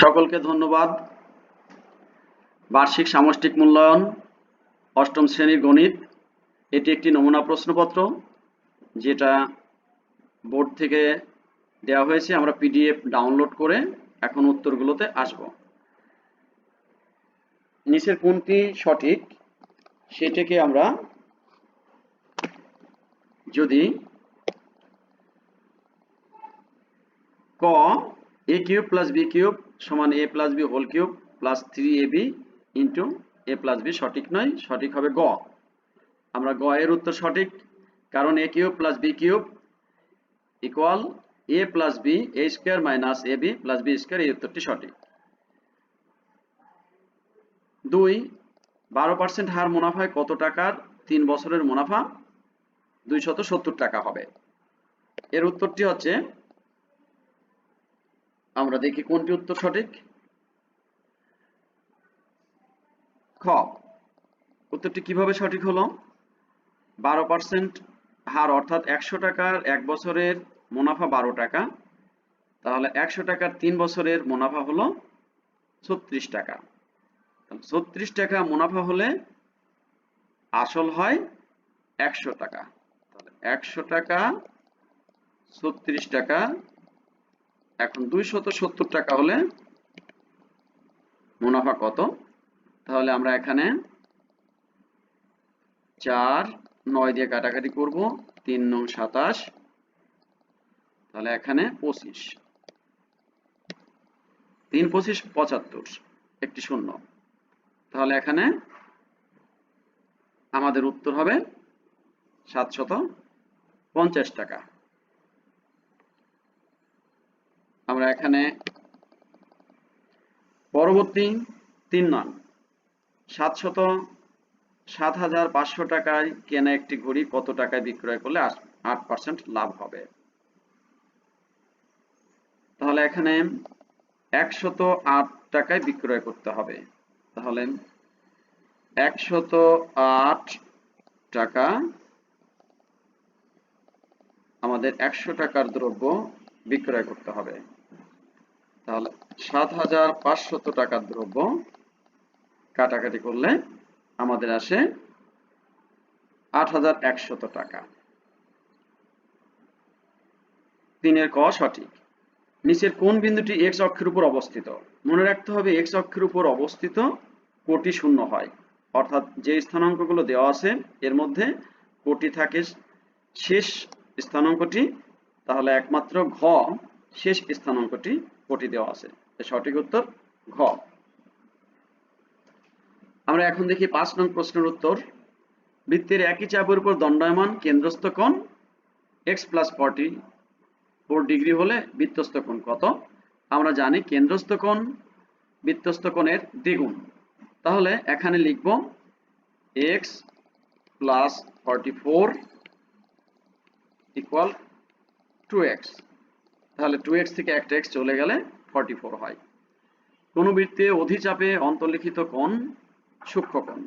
সকলকে ধন্যবাদ। বার্ষিক সামষ্টিক মূল্যায়ন অষ্টম শ্রেণির গণিত, এটি একটি নমুনা প্রশ্নপত্র, যেটা বোর্ড থেকে দেওয়া হয়েছে। আমরা পিডিএফ ডাউনলোড করে এখন উত্তরগুলোতে আসব। নিচের কোনটি সঠিক, সেটাকে আমরা যদি ক A cube plus B cube সমান A plus B whole cube plus three A B into A plus B সঠিক নয়, সঠিক হবে গ। আমরা গ এর উত্তর সঠিক, কারণ A cube plus B cube equal A plus B A square minus A B plus B square এই উত্তরটি সঠিক। দুই, বারো পার্সেন্ট হার মুনাফায় কত টাকার? তিন বছরের মুনাফা দুইশত সত্তর টাকা হবে। এর উত্তরটি হচ্ছে আমরা দেখি কোনটি উত্তর সঠিক? খ। উত্তরটি কীভাবে সঠিক হলো? বারো পার্সেন্ট হার অর্থাৎ একশো টাকার এক বছরের মুনাফা বারো টাকা। তাহলে একশো টাকার তিন বছরের মুনাফা হলো ছত্রিশ টাকা। ছত্রিশ টাকা মুনাফা হলে আসল হয় একশো টাকা। একশো টাকা, ছত্রিশ টাকা এখন দুইশত সত্তর টাকা হলে মুনাফা কত? তাহলে আমরা এখানে চার, নয় দিয়ে কাটাকাটি করব, তিন নং সাতাশ। তাহলে এখানে পঁচিশ। তিন, পঁচিশ, পঁচাত্তর, একটি শূন্য। তাহলে এখানে আমাদের উত্তর হবে সাতশত পঞ্চাশ টাকা। আমরা এখানে পরবর্তী তিন নং। সাতশত সাত হাজার পাঁচশো টাকায় কেনা একটি ঘড়ি কত টাকায় বিক্রয় করলে আট পার্সেন্ট লাভ হবে? তাহলে এখানে একশত আট টাকায় বিক্রয় করতে হবে। তাহলে একশত আট টাকা আমাদের একশো টাকার দ্রব্য বিক্রয় করতে হবে। তাহলে সাত হাজার পাঁচশত টাকার দ্রব্য কাটাকাটি করলে আমাদের আসে আট হাজার একশত টাকা। তিনের ক সঠিক। নিচের কোন বিন্দুটি এক্স অক্ষের উপর অবস্থিত? মনে রাখতে হবে এক্স অক্ষের উপর অবস্থিত কোটি শূন্য হয়। অর্থাৎ যে স্থানাঙ্কগুলো দেওয়া আছে, এর মধ্যে কোটি থাকে শেষ স্থানাঙ্কটি, তাহলে একমাত্র ঘ শেষ স্থানাঙ্কটি কোটি দেওয়া আছে। সঠিক উত্তর ঘ। আমরা এখন দেখি পাঁচ নং প্রশ্নের উত্তর। বৃত্তের একই চাপের উপর দণ্ডায়মান কেন্দ্রস্থ কোণ X plus forty four degree হলে বৃত্তস্থ কোণ কত? আমরা জানি কেন্দ্রস্থ কোণ বৃত্তস্থ কোণের দ্বিগুণ। তাহলে এখানে লিখব X plus forty four equal to X তাহলে টু এক্স থেকে একটা এক্স চলে গেলে ফর্টি ফোর হয়। কোন বৃত্তে অধিচাপে অন্তর্লিখিত কোণ সূক্ষ্ম কোণ।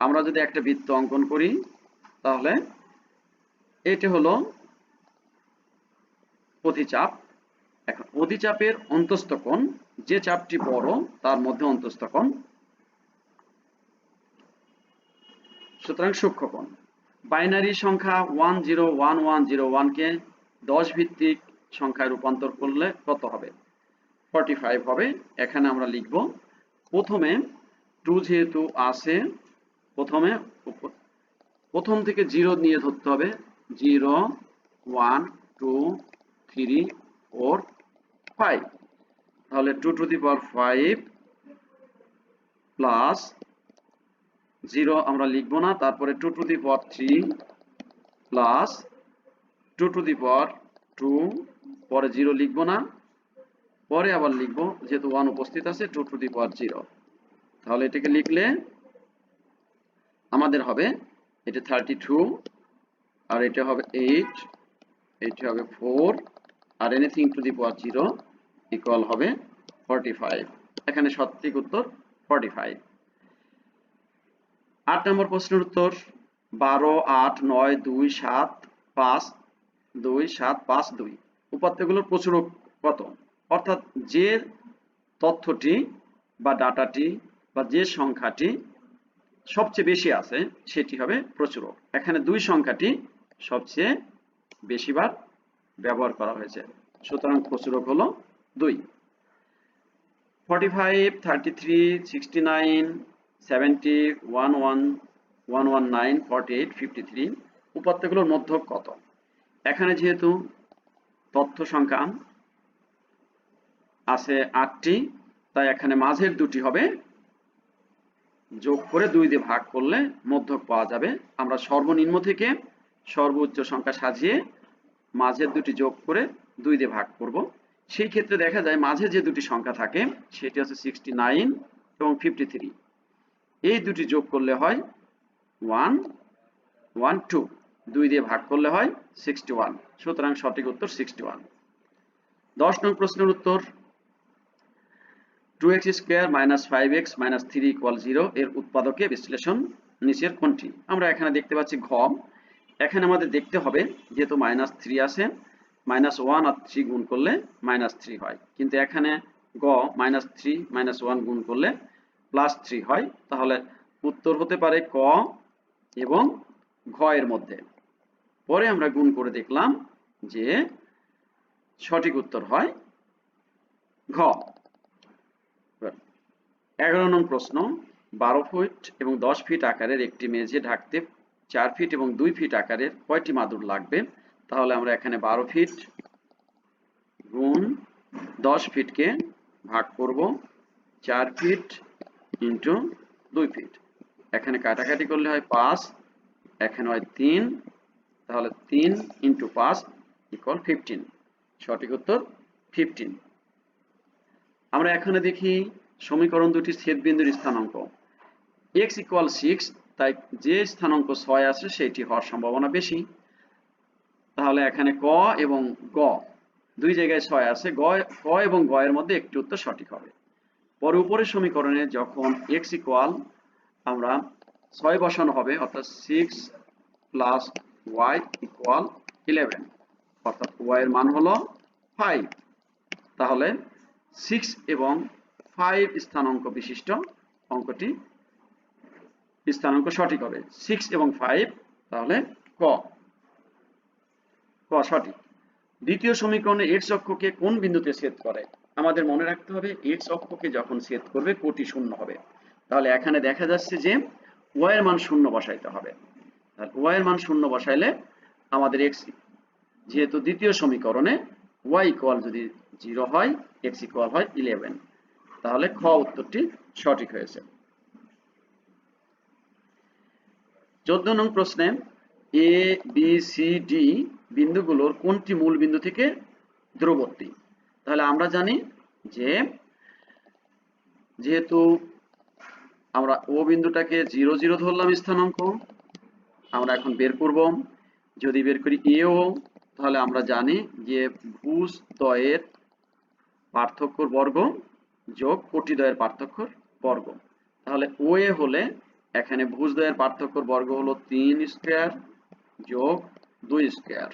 আমরা যদি একটা বৃত্ত অঙ্কন করি, তাহলে এটি হলো অধিচাপ। এখন অধিচাপের অন্তস্থ কোণ, যে চাপটি বড়, তার মধ্যে অন্তস্থ কোণ। সুতরাং সূক্ষ্ম কোণ। বাইনারি সংখ্যা one zero one one zero ওয়ানকে দশ ভিত্তিক সংখ্যায় রূপান্তর করলে কত হবে? ফর্টি ফাইভ হবে। এখানে আমরা লিখব, প্রথমে টু যেহেতু আছে, প্রথমে প্রথম থেকে জিরো নিয়ে ধরতে হবে। Zero one two three four five তাহলে two to the power five plus zero আমরা লিখব না। তারপরে two to the power three plus two to the power two পরে জিরো লিখব না। পরে আবার লিখব, যেহেতু ওয়ান উপস্থিত আছে two to the power zero তাহলে এটাকে লিখলে আমাদের হবে, এটা থার্টি টু আর এটা হবে এইট এটা হবে four R anything to the power zero equal হবে ফর্টি ফাইভ এখানে সঠিক উত্তর ফর্টি ফাইভ আট নম্বর প্রশ্নের উত্তর, বারো, আট, নয়, দুই, সাত, পাঁচ, দুই, সাত, পাঁচ, দুই। উপাত্তগুলোর প্রচুর কত অর্থাৎ যে তথ্যটি বা ডাটাটি বা যে সংখ্যাটি সবচেয়ে বেশি আছে, সেটি হবে প্রচুরক এখানে দুই সংখ্যাটি সবচেয়ে বেশিবার ব্যবহার করা হয়েছে। সুতরাং প্রচুরক হলো দুই। Forty five thirty three, sixty nine, seventy one one one one nine, forty eight, fifty three, উপাত্তগুলোর মধ্যক কত? এখানে যেহেতু তথ্য সংখ্যা আছে আটটি, তাই এখানে মাঝের দুটি হবে। যোগ করে দুই দিয়ে ভাগ করলে মধ্যক পাওয়া যাবে। আমরা সর্বনিম্ন থেকে সর্বোচ্চ সংখ্যা সাজিয়ে মাঝের দুটি যোগ করে দুই দিয়ে ভাগ করব। সেই ক্ষেত্রে দেখা যায় মাঝে যে দুটি সংখ্যা থাকে, সেটি হচ্ছে সিক্সটি নাইন এবং ফিফটি থ্রি এই দুটি যোগ করলে হয় ওয়ান ওয়ান টু দুই দিয়ে ভাগ করলে হয় সিক্সটি ওয়ান সুতরাং সঠিক উত্তর সিক্সটি ওয়ান দশ নং প্রশ্নের উত্তর। Two X square minus five X minus three equal zero এর উৎপাদকে বিশ্লেষণ নিচের কোনটি আমরা এখানে দেখতে পাচ্ছি ঘ। এখানে আমাদের দেখতে হবে যেহেতু মাইনাস থ্রি আছে মাইনাস ওয়ান আর থ্রি গুণ করলে মাইনাস থ্রি হয়। কিন্তু এখানে গ মাইনাস থ্রি মাইনাস ওয়ান গুণ করলে প্লাস থ্রি হয়। তাহলে উত্তর হতে পারে ক এবং ঘ এর মধ্যে। পরে আমরা গুণ করে দেখলাম যে সঠিক উত্তর হয় ঘ। এগারো নং প্রশ্ন, বারো ফুট এবং দশ ফিট আকারের একটি মেঝে ঢাকতে চার ফিট এবং দুই ফিট আকারের কয়টি মাদুর লাগবে? তাহলে আমরা এখানে বারো ফিট গুণ দশ ফিটকে ভাগ করব চার ফিট ইন্টু দুই ফিট। এখানে কাটাকাটি করলে হয় পাঁচ, এখানে হয় তিন, তাহলে তিন ইন্টু পাঁচ ইকুয়াল ফিফটিন সঠিক উত্তর ফিফটিন আমরা এখানে দেখি সমীকরণ দুটি ছেদবিন্দুর স্থানাঙ্ক। এক্স ইকুয়াল সিক্স তাই যে স্থানাঙ্ক ছয় আছে সেটি হওয়ার সম্ভাবনা বেশি। তাহলে এখানে ক এবং গ, দুই জায়গায় ছয় আছে, গ এবং গ এর মধ্যে একটি উত্তর সঠিক হবে। পরে উপরের সমীকরণে যখন এক্স ইকুয়াল আমরা ছয় বসানো হবে, অর্থাৎ six plus Y equal eleven অর্থাৎ ওয়াই এর মান হলো ফাইভ তাহলে সিক্স এবং ফাইভ স্থানাঙ্ক বিশিষ্ট অঙ্কটি স্থানাঙ্ক সঠিক হবে। সিক্স এবং ফাইভ তাহলে ক। ক সঠিক। দ্বিতীয় সমীকরণে এক্স অক্ষকে কোন বিন্দুতে ছেদ করে? আমাদের মনে রাখতে হবে এক্স অক্ষকে যখন ছেদ করবে, কোটি শূন্য হবে। তাহলে এখানে দেখা যাচ্ছে যে ওয়াই এর মান শূন্য বসাইতে হবে। তাহলে এর মান শূন্য বসাইলে আমাদের এক্স যেহেতু দ্বিতীয় সমীকরণে ওয়াই ইকুয়াল যদি জিরো হয় এক্স ইকুয়াল হয় ইলেভেন তাহলে খ উত্তরটি সঠিক হয়েছে। চোদ্দ নং প্রশ্নে এ বি সি ডি বিন্দুগুলোর কোনটি মূল বিন্দু থেকে দূরবর্তী তাহলে আমরা জানি যে যেহেতু আমরা ও বিন্দুটাকে জিরো জিরো ধরলাম স্থানাঙ্ক, আমরা এখন বের করব। যদি বের করি এও তাহলে আমরা জানি যে ভুজ দ্বয়ের পার্থক্যর বর্গ যোগ কোটি দ্বয়ের পার্থক্যর বর্গ। তাহলে ও এ হলে এখানে ভুজ দ্বয়ের পার্থক্যর বর্গ হলো তিন স্কোয়ার যোগ দুই স্কোয়ার।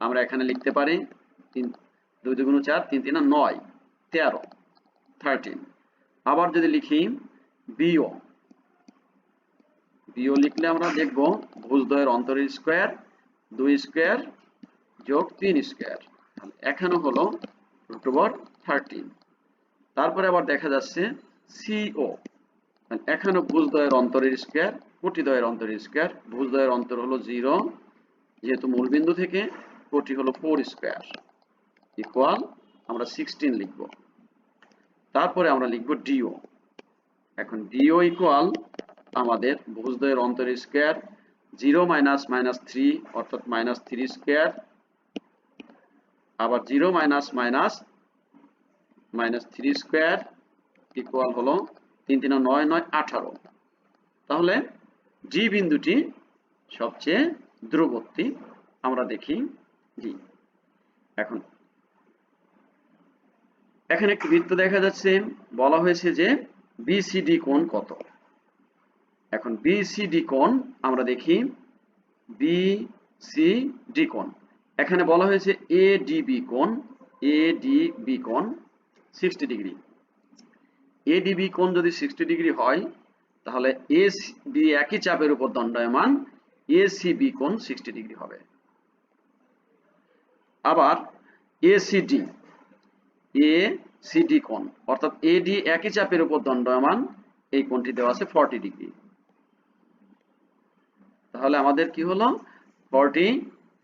আমরা এখানে লিখতে পারি তিন, দুই দুগুণ চার, তিন তিন নয়, তেরো থার্টিন আবার যদি লিখি বিও বিও লিখলে আমরা দেখব ভুজদ্বয়ের অন্তরের স্কোয়ার, দুই স্কোয়ার যোগ তিন স্কোয়ার। এখানে হলো রুট ওভার থার্টিন তারপরে আবার দেখা যাচ্ছে সিও এখানে ভুজদ্বয়ের অন্তরের স্কোয়ার কোটিদ্বয়ের অন্তরের স্কোয়ার। ভুজদ্বয়ের অন্তর হলো জিরো যেহেতু মূলবিন্দু থেকে কোটি হলো ফোর স্কোয়ার। ইকুয়াল আমরা সিক্সটিন লিখব। তারপরে আমরা লিখব ডিও এখন ডিও ইকুয়াল আমাদের ভুজদ্বয়ের অন্তরের square zero minus minus three অর্থাৎ মাইনাস থ্রি স্কোয়ার। আবার zero minus minus minus three square equal হলো তিন তিন নয় নয় আঠারো। তাহলে জি বিন্দুটি সবচেয়ে দূরবর্তী আমরা দেখি জি এখন এখানে একটি বৃত্ত দেখা যাচ্ছে। বলা হয়েছে যে বিসিডি কোণ কত? এখন বিসিডি কোণ আমরা দেখি বিসিডি কোণ। এখানে বলা হয়েছে এ এডিবি কোণ এডিবি কোণ সিক্সটি ডিগ্রি এডিবি কোণ যদি সিক্সটি ডিগ্রি হয়, তাহলে এ বি একই চাপের উপর দণ্ডায়মান এসিবি কোণ সিক্সটি ডিগ্রি হবে। আবার এসিডি এ সিডি কোণ, অর্থাৎ এডি একই চাপের উপর দণ্ডায়মান এই কোণটি দেওয়া আছে ফর্টি ডিগ্রি তাহলে আমাদের কি হলো? ফর্টি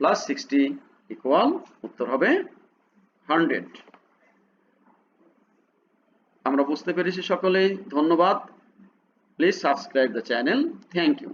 প্লাস সিক্সটি ইকুয়াল উত্তর হবে হান্ড্রেড আমরা বুঝতে পেরেছি সকলেই, ধন্যবাদ। Please subscribe the channel thank you